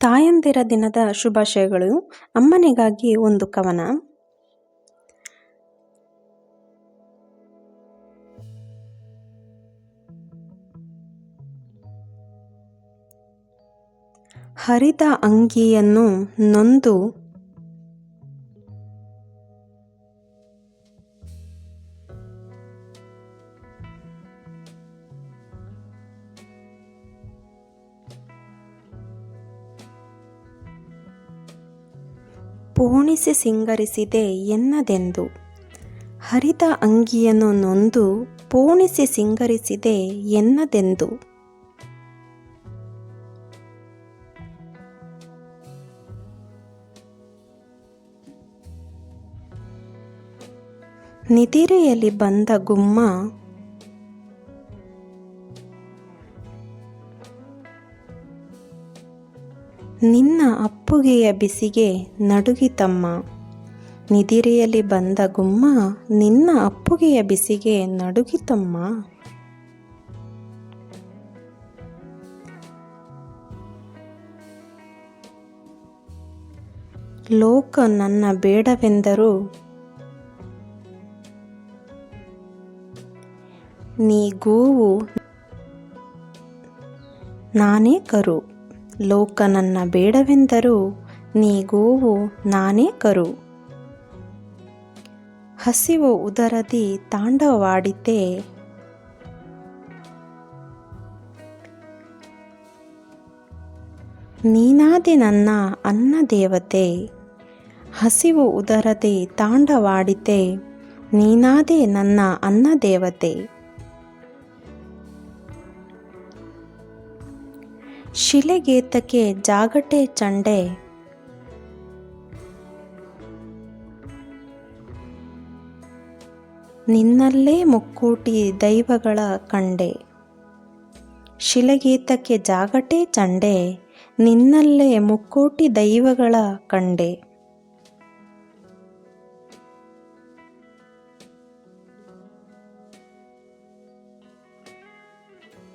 ತಾಯಂದಿರ ದಿನದ ಶುಭಾಶಯಗಳು. ಅಮ್ಮನಿಗಾಗಿ ಒಂದು ಕವನ. ಹರಿದ ಅಂಗಿಯನ್ನು ನೊಂದು ಪೋಣಿಸಿ ಸಿಂಗರಿಸಿದೆ ಎನ್ನದೆಂದು. ಹರಿದ ಅಂಗಿಯನ್ನು ನೊಂದು ಪೋಣಿಸಿ ಸಿಂಗರಿಸಿದೆ ಎನ್ನದೆಂದು. ನಿದಿರೆಯಲ್ಲಿ ಬಂದ ಗುಮ್ಮ ನಿನ್ನ ಅಪ್ಪುಗೆಯ ಬಿಸಿಗೆ ನಡುಗಿತಮ್ಮ ನಿದಿರೆಯಲ್ಲಿ ಬಂದ ಗುಮ್ಮ ನಿನ್ನ ಅಪ್ಪುಗೆಯ ಬಿಸಿಗೆ ನಡುಗಿತಮ್ಮ ಲೋಕ ನನ್ನ ಬೇಡವೆಂದರು ನೀ ಗೋವು ನಾನೇ ಕರು. ಲೋಕ ನನ್ನ ಬೇಡವೆಂದರೂ ನೀ ಗೋವು ನಾನೇ ಕರು. ಹಸಿವು ಉದರದಿ ತಾಂಡವಾಡಿದ್ದೆ ನೀನಾದೆ ನನ್ನ ಅನ್ನ ದೇವತೆ. ಹಸಿವು ಉದರದಿ ತಾಂಡವಾಡಿದ್ದೆ ನೀನಾದೆ ನನ್ನ ಅನ್ನ ದೇವತೆ. ಶಿಲೆಗೇತಕ್ಕೆ ಜಾಗಟೆ ಚಂಡೆ. ನಿನ್ನಲ್ಲೇ ಮುಕ್ಕೂಟಿ ದೈವಗಳ ಕಂಡೆ. ಶಿಲೆಗೇತಕ್ಕೆ ಜಾಗಟೆ ಚಂಡೆ. ನಿನ್ನಲ್ಲೇ ಮುಕ್ಕೋಟಿ ದೈವಗಳ ಕಂಡೆ.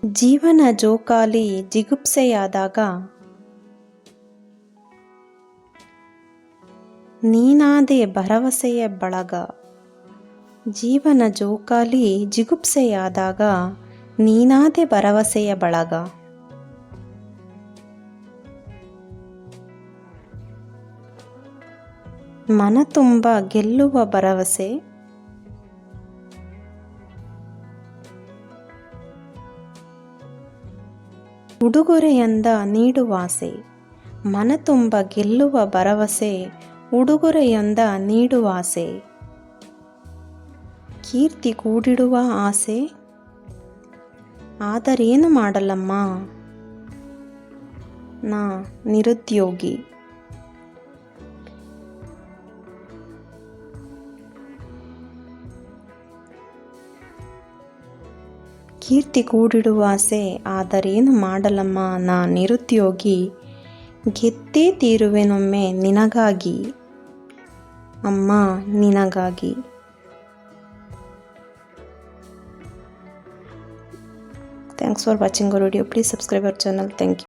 ಜೀವನ ಜೋಕಾಲಿ ಜಿಗುಪ್ಸೆಯಾದಾಗ, ನೀನಾದೆ ಭರವಸೆಯ ಬಳಗ. ಜೀವನ ಜೋಕಾಲಿ ಜಿಗುಪ್ಸೆಯಾದಾಗ, ನೀನಾದೆ ಭರವಸೆಯ ಬಳಗ. ಮನ ತುಂಬ ಗೆಲ್ಲುವ ಭರವಸೆ. ಉಡುಗೊರೆಯಂದ ನೀಡುವಾಸೆ. ಮನ ತುಂಬ ಗೆಲ್ಲುವ ಭರವಸೆ ಉಡುಗೊರೆಯೊಂದ ನೀಡುವಾಸೆ. ಕೀರ್ತಿ ಕೂಡಿಡುವ ಆಸೆ. ಆದರೇನು ಮಾಡಲಮ್ಮ? ನಾ ನಿರುದ್ಯೋಗಿ. ಕೀರ್ತಿ ಕೂಡಿಡುವ ಆಸೆ, ಆದರೇನು ಮಾಡಲಮ್ಮ? ನಾ ನಿರುದ್ಯೋಗಿ, ಗೆದ್ದೇ ತೀರುವೆನೊಮ್ಮೆ ನಿನಗಾಗಿ. ಅಮ್ಮ, ನಿನಗಾಗಿ. Thanks for watching our video please subscribe our channel thank you